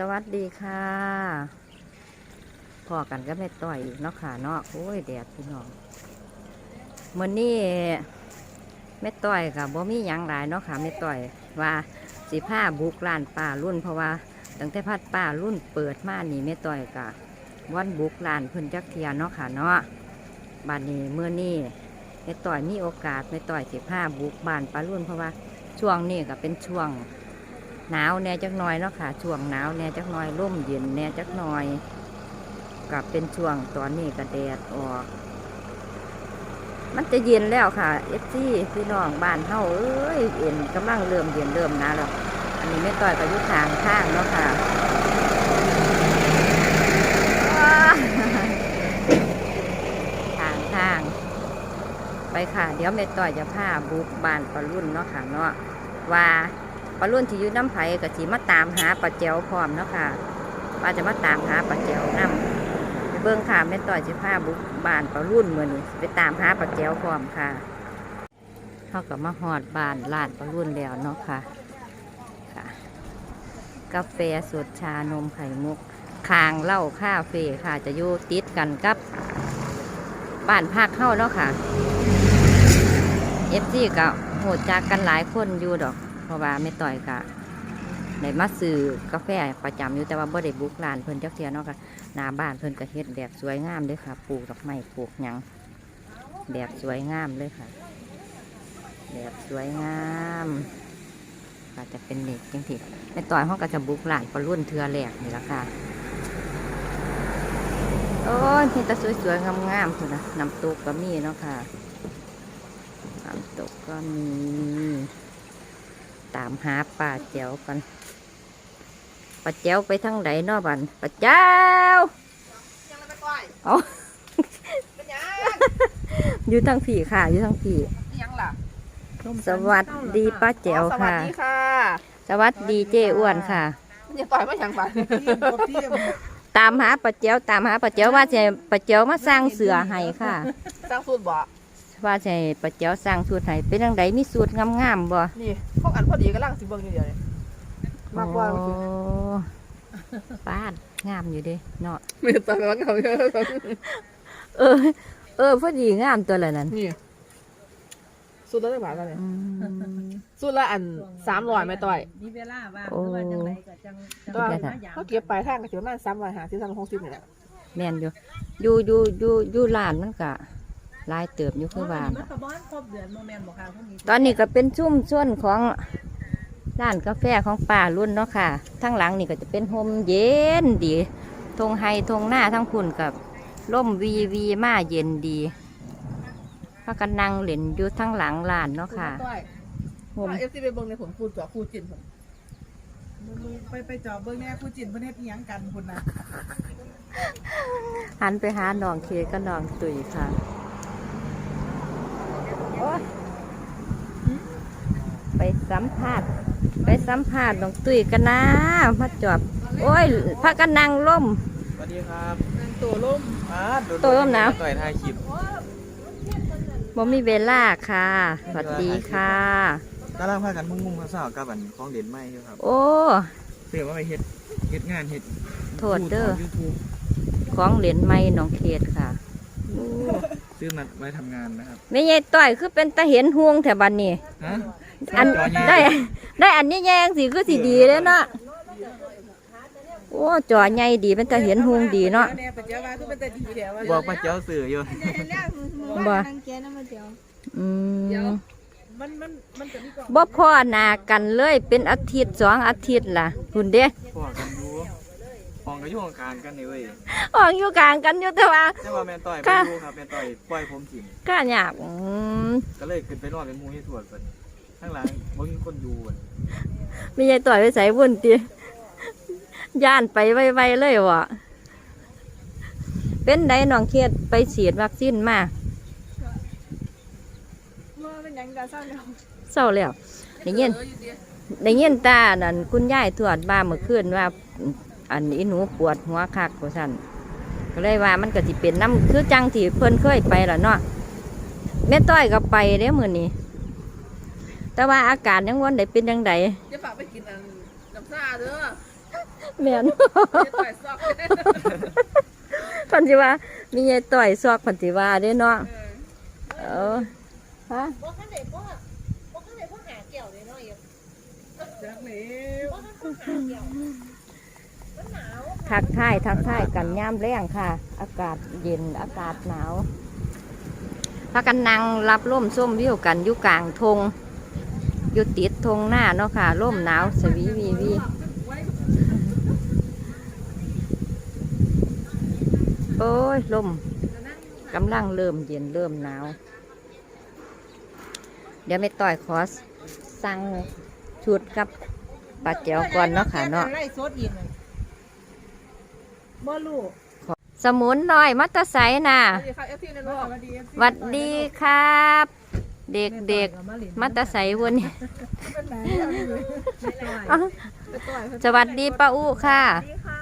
สวัสดีค่ะพอกันก็ไม่ต่อยอีกเนาะค่ะเนาะโอ้ยแดดพี่น้องเมื่อนี้ไม่ต่อยกับบ่มียังหลายเนาะค่ะไม่ต่อยว่าสิผ้าบุกร้านป้ารุ่นเพราะว่าตั้งแต่พัดป้ารุ่นเปิดมานี่ไม่ต่อยกะวันบุกร้านเพิ่นจักเทียเนาะค่ะเนาะบานนี้เมื่อนี้ไม่ต่อยมีโอกาสไม่ต่อยสิผ้าบุกบานป้ารุ่นเพราะว่าช่วงนี้ก็เป็นช่วง หนาวแน่จักหน่อยเนาะค่ะช่วงหนาวแน่จักหน่อยร่มเย็นแน่จักหน่อยกับเป็นช่วงตอนนี้ก็แดดออก มันจะเย็นแล้วค่ะเอฟซีพี่น้องบ้านเฮาเอ้ยเย็นกำลังเริ่มเย็นเริ่มนาวแล้วอันนี้ไม่ต่อยกับยุทางข้างเนาะค่ะทางข้างไปค่ะ เดี๋ยวแม่ต่อยจะพาบุกบานปลารุ่นเนาะค่ะเนาะว่า ปลารุ่นที่อยู่น้ำไผ่ก็สิมาตามหาปลาแจวพร้อมเนาะค่ะว่าจะมาตามหาปลาแจวนํไปเบิ่งค่ะแม่ต่อยสิพาบุกบานปลารุ่นมื้อนี้ไปตามหาปลาแจวพร้อมค่ะเขาก็มาฮอดบานร้านปลารุ่นแล้วเนาะค่ะค่ะ กาแฟสดชานมไข่มุกคางเหล้าคาเฟ่ค่ะ จะอยู่ติดกันกับบ้านพักเข้าเนาะค่ะเอฟซีก็โหดจากกันหลายคนอยู่ดอก เพราะว่าไม่ต่อยกะได้มาซื้อกาแฟประจำอยู่แต่ว่าบ่ได้บุกร้านเพิ่นจักเทียเนาะค่ะหน้าบ้านเพิ่นก็เฮ็ดแบบสวยงามเลยค่ะปลูกดอกไม้ปลูกหยังแบบสวยงามเลยค่ะ แบบสวยงามก็จะเป็นเด็กจังที่ไม่ต่อยห้องก็จะบุกร้านปลารุ่นเทือแหลกนี่ละค่ะโอ้ยมีแต่สวยๆงามๆคุณนะน้ำตกก็มีเนาะค่ะน้ำตกก็มี หาป่าแจ๋วกันป่าแจ๋วไปทางไหนเนอบันป่าแจ๋วยังไม่ก้อยเอาเป็นยังอยู่ทางผีค่ะ อยู่ทางผียังล่ะสวัสดีป้าแจ๋วสวัสค่ะดีค่ะ สวัสดีเจ้อ้วนค่ะมันจะต่อยไม่ยังปะตามหาป่าแจ๋วตามหาป่าแจ๋วว่าจะป่าแจ๋วมาสร้างเสือให้ค่ะ สร้างสูตรบ่ ว่าจะป่าแจ๋วสร้างสูตรให้เป็นทางไหนมีสูตรงามๆบ่นี่พวกอันพอดีก็ล่างสิเบิ่งอยู่เดียวเลยมากกว่าโอ้ป้านงามอยู่เด้เนาะไม่ต่อยแล้วเขาเยอะเออ เออพอดีงามตัวละนั้นนี่สูตรละได้บาทแล้วเนี่ยอืมสูตรละอันสามร้อยไม่ต่อยมีเวลาว่างโอ้หรือว่าจังไรก็จังจังก็หวะได้ค่ะมาหยามเขาเก็บปลายทางก็ถือประมาณสามร้อยห้าสิบสามหกสิบนี่แหละแม่นอยู่อยู่อยู่อยู่อยู่ร้านมันก็ หลายเติบอยู่คือบ้านมันก็บ้านครบเดือนโมเมนต์บอกค่ะพวกนี้ตอนนี้ก็เป็นชุ่มส่วนของร้านกาแฟของป่ารุ่นเนาะค่ะ ทั้งหลังนี่ก็จะเป็นโฮมเย็นดี ทงไฮทงหน้าทั้งคุณกับร่มวีวีมาเย็นดีพากันนั่งเล่นอยู่ทั้งหลังร้านเนาะค่ะต่อยโฮมเอฟซีไปเบิ่งในผมคูดจ่อคูดจินผมไปไปจอบเบิ้งแน่ผู้จินเพื่อนเฮ็ดอิหยังกันคุณนะหันไปหาน้องเคก็น้องตุยค่ะโอ๊ย ไปสัมภาษณ์ไปสัมภาษณ์น้องตุยกันนะมาจอบโอ้ยพากันนั่งล่มสวัสดีครับตัวล่มอาโดตัวร่มหนาวต่อยทายคลิปบ่มีเวลาค่ะ สวัสดีค่ะกำลังพากันมุ่งมุ่งๆสาวๆกับอันของเด่นไม่อยู่ครับ โอ้เสือว่าไปเฮ็ดเฮ็ดงานเฮ็ดโทษเด้อยูทูบของเหรียญไม่น้องเขตค่ะ ซื้อมาไว้ทำงานนะครับไม่ใช่ต่อยคือเป็นตาเห็นห่วงแถวบันนี้ฮะอันจใหญ่ได้ ได้อันนี้แยงสิคือสิดีเลยเนาะโอ้จอใหญ่ดีเป็นตาเห็นห่วงดีเนาะเนี่ยปัจจุบันคือเป็นแต่ดีเดียวว่าบอกป้าเจ้าสื่ออยู่บ่นังเกียจนะมาเดี๋ยวอืมมันมันมันจะมีกล่องบ่พ่อหนากันเลยเป็นอาทิตย์สองอาทิตย์ล่ะคุณเด้พวกกัน ดูฟองก็อยู่กลางๆกันนี่เว้ยออกอยู่กลางกันอยู่แต่ว่าแต่ว่าแม่นต่อยค่ะไปดูครับแม่นต่อยปล่อยผมถิ่มก็อยากอืมก็เลยขึ้นไปนอนเป็นหมูให้ทวดเพิ่นข้างหลังบ่มีคนดูเพิ่นไม่ใช่ต่อยไปใส่บุญติย่านไปไวๆเลยวะเป็นไดน้องเขียดไปฉีดวัคซีนมาว่าเป็นหยังกะเศร้าแล้วเศร้าแล้วได้ยินได้ยินตานั่นคุณยายทวดบ้าเมื่อคืนว่า อันนี้หนูปวดหัวคักกว่าสั่นก็เลยว่ามันก็สิเป็นน้ำคือจังที่เพิ่นเคยไปล่ะเนาะแม่ต้อยก็ไปเด้มื้อนี้ แต่ว่าอาการยังวันใดเป็นยังไงจะฝากไปกินอันน้ำซาเด้อแม่นต่อยซอกพันธิว่ามียายต่อยซอกพันธิว่าเด้เนาะเออฮะจักแล้ว ทักทายทักทายกันย่ามแรงค่ะ อากาศเย็นอากาศหนาวพากันนั่งรับร่มส้มวิวกันอยู่กลางทงอยู่ติดทงหน้าเนาะค่ะร่มหนาวสวีวีวีโอ้ยลมกำลังเริ่มเย็นเริ่มหนาว เดี๋ยวไม่ต่อยขอสั่งชุดกับปลาเจียวก่อนเนาะค่ะเนาะ ไล่สดอีกเลยบ่รู้สมุนหน่อยมัตตะไสน่ะสวัสดีค่ะเอฟซีในโลกสวัสดี FC หวัดดีครับ เด็กเด็กมาเล่นๆมัตตะไสวนนี่เป็นไหนเอาดิเลยไปต่อยสวัสดีป้าอู้ค่ะสวัสดีค่ะ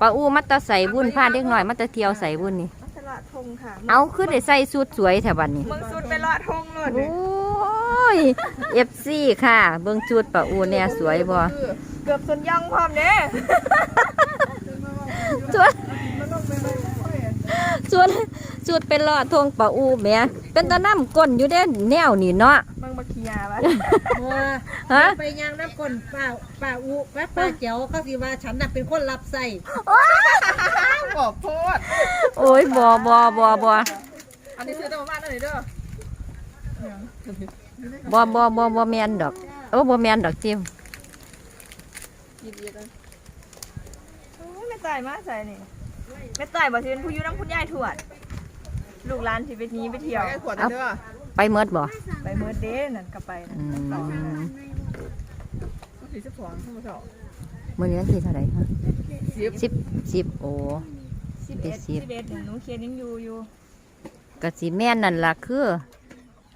ป้าอู้มัตตะไสบุญพาเด็กหน่อยมัตตะเที่ยวใสบุญนี่มัสลาทงค่ะเอาขึ้นได้ใส่สุดสวยแถวบันนี้ มึงสุดไปลอดทงเลยโอ้ยเอฟซีค่ะ เบิ่งชุดป้าอู้เนี่ยสวยบ่เกือบสุดย่องพร้อมเด้ ชุดชุดชุดเป็นลอดทงป้าอู้แหม่เป็นตะน้ำก้นอยู่เด้แนวนี่เนาะมึงมาเคลียร์วะว่าฮะไปยางน้ำก้นป้าป้าอุป้าป้าเจียวเขาสิว่าฉันน่ะเป็นคนรับใส่บอกโทษโอ้ยบ่บ่บ่บ่อันนี้ซื้อตั้งประมาณนั้นเลยเด้อบ่บ่บ่บ่แม่นดอกโอ้บ่แม่นดอกจิม ยินดีกัน โอ้ยไม่ ตายมาใส่นี่ไม่ตายบอกสิเป็นผู้อยุ่น้ำคุณยายทวด ลูกหลานสิไปหนี้ไปเที่ยวแก้ขวดเด้อไปเมิดบ่ไปเมื่อเด้นั่นก็ไปนั่นอืต่อมสี่สิบสองทั้งหมดมื้อนี้วันที่เท่าไหร่คะสิบสิบสิบโอ้ สิบเอ็ดสิสิบบ เอ็ดหนูเขียนยังอยู่อยู่ก็สิแม่นนั่นล่ะคือ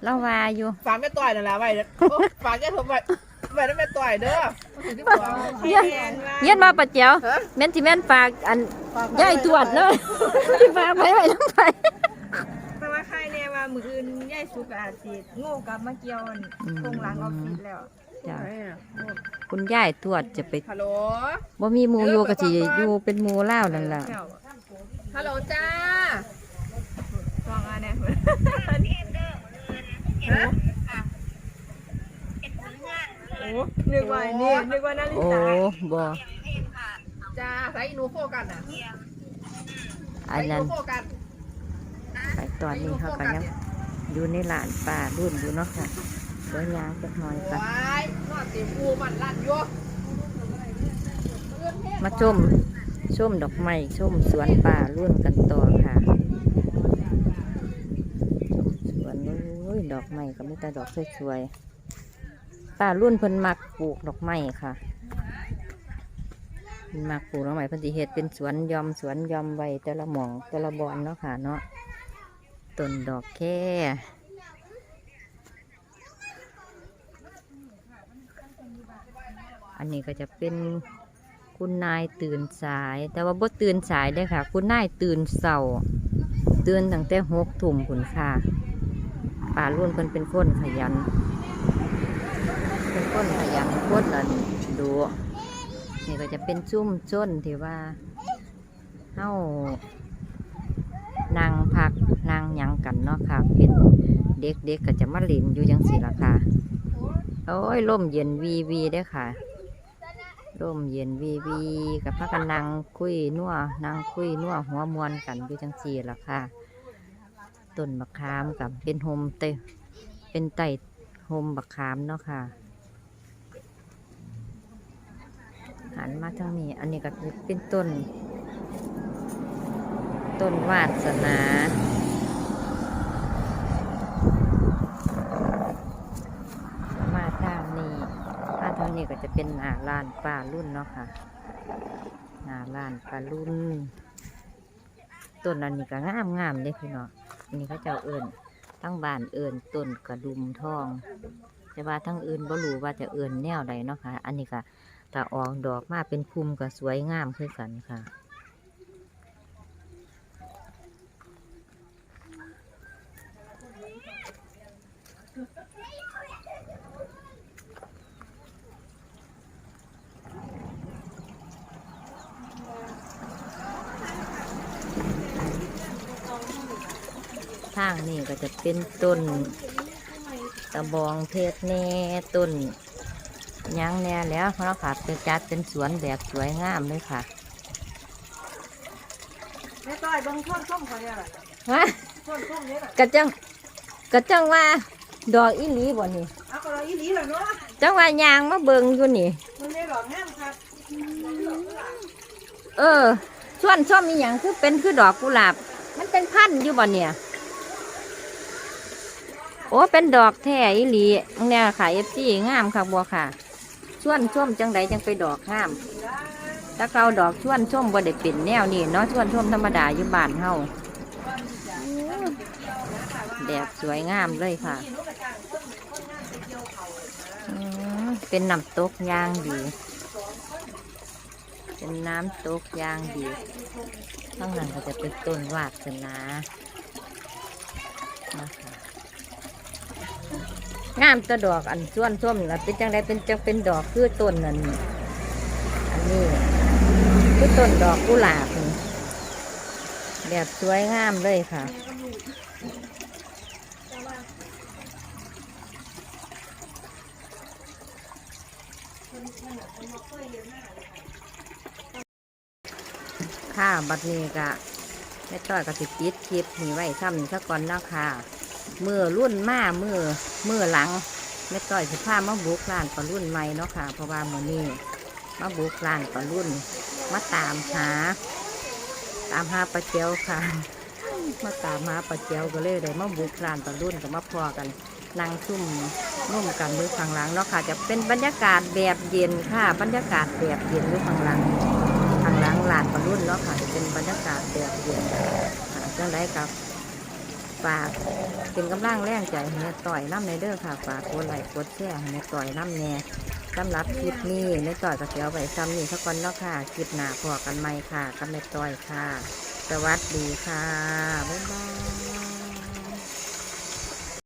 เราว่าอยู่ ฝากแม่ต่อยนั่นแหละไว้เด้อฝากแกผมไว้ไว้ได้แม่ต่อยเด้อ สี่สิบสองใครแทนว่ยนมาปะเจียวแม่นสิแม่นฝากอันยายตรวจเนาะสิฝากไปไว้นำไปแต่ว่าใครเนี่ยว่ามืออื่นยายสุกอาจสิโง่กับมาเกี่ยวนตรงหลังออฟฟิศแล้วจ้ะคุณยายตรวจจะไปฮัลโหลบ่มีหมูอยู่ก็สิอยู่เป็นหมู่ลานั่นล่ะแล้วฮัลโหลจ้าฟังอันเนี้ย นึกว่าอันนี่นึกว่านาฬิโอ้ตาบ่จ้าใส่หนูโฟกันอะอันใส่หนั้น นูโฟกันไปตอนนี้เขาก็ยังอยู่ในร้านป้ารุ่นอยู่เนาะค่ะเดี๋ยวยางจักหน่อยกันว้ายนอนตีปูมันลั่นอยู่มาชมชมดอกไม้ชมสวนป่ารุ่นกันต่อค่ะชมสวนโอ้ยดอกไม้ก็มีแต่ดอกสวยๆ ป่ารุ่นเพิ่นมักปลูกดอกไม้ค่ะเพิ่นมักปลูกดอกไม้เพิ่นสิเฮ็ดเป็นสวนยอมสวนยอมไว้แต่ละหม่องแต่ละบอนเนาะค่ะเนาะต้นดอกแค่อันนี้ก็จะเป็นคุณนายตื่นสาย แต่ว่าบ่ตื่นสายเด้ค่ะ คุณนายตื่นเสาตื่นตั้งแต่หกทุ่มคุณค่ะป่าล้วนเพิ่นเป็นคนขยัน เป็นคนขยันคนอันดูนี่ก็จะเป็นชุ่มจ้นที่ว่าเฮานางพักนางหยังกันเนาะค่ะ เป็นเด็กๆกก็จะมาเล่นอยู่จังสี่ละค่ะโอ้ยลมเย็นวีวีเด้อค่ะร่มเย็นวีวีกับพักกันนั่งคุยนัวนั่งคุยนัวหัวมวนกันอยู่จังสีละค่ะต้นบักขามกับเป็นโฮมเตเป็นไต่โฮมบักขามเนาะค่ะ หันมาทางนี้ อันนี้ก็เป็นต้น ต้นวาสนามาทานี้มาทานี้ก็จะเป็นหนาร้านป้ารุ่นเนาะค่ะหนาร้านป้ารุ่นต้นอันนี้ก็งามงามเลยพี่เนาะอันนี้เขาจ้าเอิญทั้งบานเอิญต้นกระดุมทอง แต่ว่าทั้งอื่นบ่รู้ว่าจะเอิญแนวใดเนาะค่ะ อันนี้ก็ ถ้าออกดอกมาเป็นพุ่มก็สวยงามขึ้นกันค่ะข้างนี่ก็จะเป็นต้นตะบองเพชรแน่ต้น ยังแน่แล้วเนาะค่ะจะจัดเป็นสวนแบบสวยงามเลยค่ะแม่ต้อยเบิ่งท่อนส้มเขาเนี่ยล่ะฮะท่อนส้มเนี่ยล่ะกระจังกระจังว่าดอกอีหลีบ่นี่เอาก็เราอีหลีล่ะเนาะจังว่ายางมาเบิงอยู่นี่มันได้ดอกงามครับเออส่วนส้มมีหยังคือเป็นคือดอกกุหลาบ มันเป็นพันธุ์อยู่บ่เนี่ยโอ้เป็นดอกแท้อีหลีเนี่ยค่ะเอฟซีงามค่ะบัวค่ะ ส่วนส้มจังใดจังไปดอกงามถ้าเขาดอกส่วนส้มบ่ได้เป็นแนวนี่เนาะส่วนส้มธรรมดาอยู่บ้านเฮาแบบสวยงามเลยค่ะ เป็นน้ำตกยางดี เป็นน้ำตกยางดีข้างหลังก็จะเป็นต้นวาสนานะคะ งามแตะดอกอันส่วนส้มนะเป็นจังไดเป็นจังเป็นดอกคือต้นนั่นอันนี้คือต้นดอกกุหลาบนี่แบบสวยงามเลยค่ะค่ะบัดนี้ก็แม่ต้อยก็สิปิดคลิปนี้ไว้ซ้ำซะก่อนเนาะค่ะ มือรุ่นมามือมือหลังแม่ต้อยสิพามาบุกร้านปลารุ่นใหม่เนาะค่ะ เพราะว่ามื้อนี้มาบุกร้านปลารุ่น มาตามหา ตามหาปลาเจียวค่ะ มาตามหาปลาเจียวก็เลยได้มาบุกร้านปลารุ่นก็มาพอกันนั่งซุ่มนุ่มกันมือข้างหลังเนาะค่ะ จะเป็นบรรยากาศแบบเย็นค่ะ บรรยากาศแบบเย็นมือข้างหลังทางหล้างลานปลารุ่นเนาะค่ะจะเป็นบรรยากาศแบบเย็นค่ะจังไรกับ ฝากเป็นกำลังแรงใจให้แม่ต่อยน้ำในเด้อค่ะ ฝากกดไลค์กดแชร์ให้แม่ต่อยน้ำแน่สำหรับคลิปนี้แม่ต่อยก็เสียวไว้ซ้ำนี่สักวันเนาะค่ะ คลิปหน้าพอกันไหมค่ะกับแม่ต่อยค่ะ สวัสดีค่ะ บ๊ายบาย